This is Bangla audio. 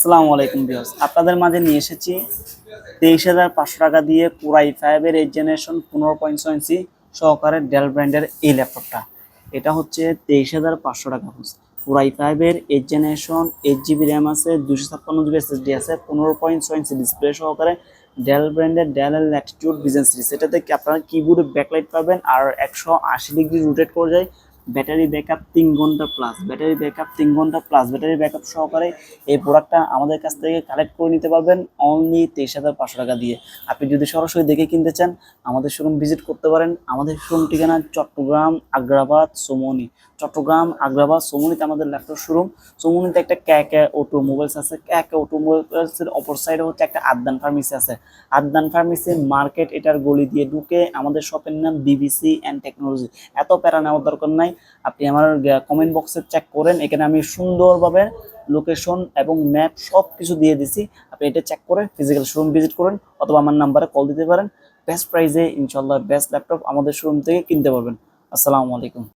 আসসালামু আলাইকুম বিয়স আপনাদের মাঝে নিয়ে এসেছি তেইশ হাজার পাঁচশো টাকা দিয়ে কোরাই ফাইভের এইট জেনারেশন পনেরো পয়েন্ট ছয় ইঞ্চি সহকারে ডেল ব্র্যান্ডের এই ল্যাপটপটা। এটা হচ্ছে তেইশ হাজার পাঁচশো টাকা কোরাই ফাইভের eight generation eight GB RAM আছে দুশো ছাপ্পান্ন জিবি এসএসডি আছে, পনেরো পয়েন্ট ছয় ইঞ্চি ডিসপ্লে সহকারে ডেল ব্র্যান্ডের ডেল এর ল্যাটিটিউড বিজনেস সিরিজ এটাতে আপনারা কিবোর্ডে ব্যাকলাইট পাবেন আর একশো আশি ডিগ্রি রোটেট করে যায় ব্যাটারি ব্যাকআপ তিন ঘণ্টা প্লাস ব্যাটারি ব্যাকআপ তিন ঘণ্টা প্লাস ব্যাটারি ব্যাকআপ সহকারে এই প্রোডাক্টটা আমাদের কাছ থেকে কালেক্ট করে নিতে পারবেন অনলি তেইশ হাজার পাঁচশো টাকা দিয়ে। আপনি যদি সরাসরি দেখে কিনতে চান, আমাদের শোরুম ভিজিট করতে পারেন। আমাদের শোরুম ঠিকানা চট্টগ্রাম আগ্রাবাদ সোমনি। চট্টগ্রাম আগ্রাবাদ সোমনিতে আমাদের ল্যাপটপ শোরুম সোমনিতে একটা ক্যাকে অটোমোবাইলস আছে। ক্যাকে অটোমোবাইলসের অপর সাইডে হচ্ছে একটা আদনান ফার্মেসি আছে। আদনান ফার্মেসি মার্কেট এটার গলি দিয়ে ঢুকে আমাদের শপের নাম বিবিসি অ্যান্ড টেকনোলজি এত প্যারা নেওয়ার দরকার নাই। আপনি আমার কমেন্ট বক্সে চেক করেন। এখানে আমি সুন্দরভাবে লোকেশন এবং ম্যাপ সব কিছু দিয়ে দিছি। আপনি এটা চেক করে ফিজিক্যাল শোরুম ভিজিট করেন অথবা আমার নাম্বারে কল দিতে পারেন। বেস্ট প্রাইসে ইনশাল্লাহ বেস্ট ল্যাপটপ আমাদের শোরুম থেকে কিনতে পারবেন। আসসালামু আলাইকুম।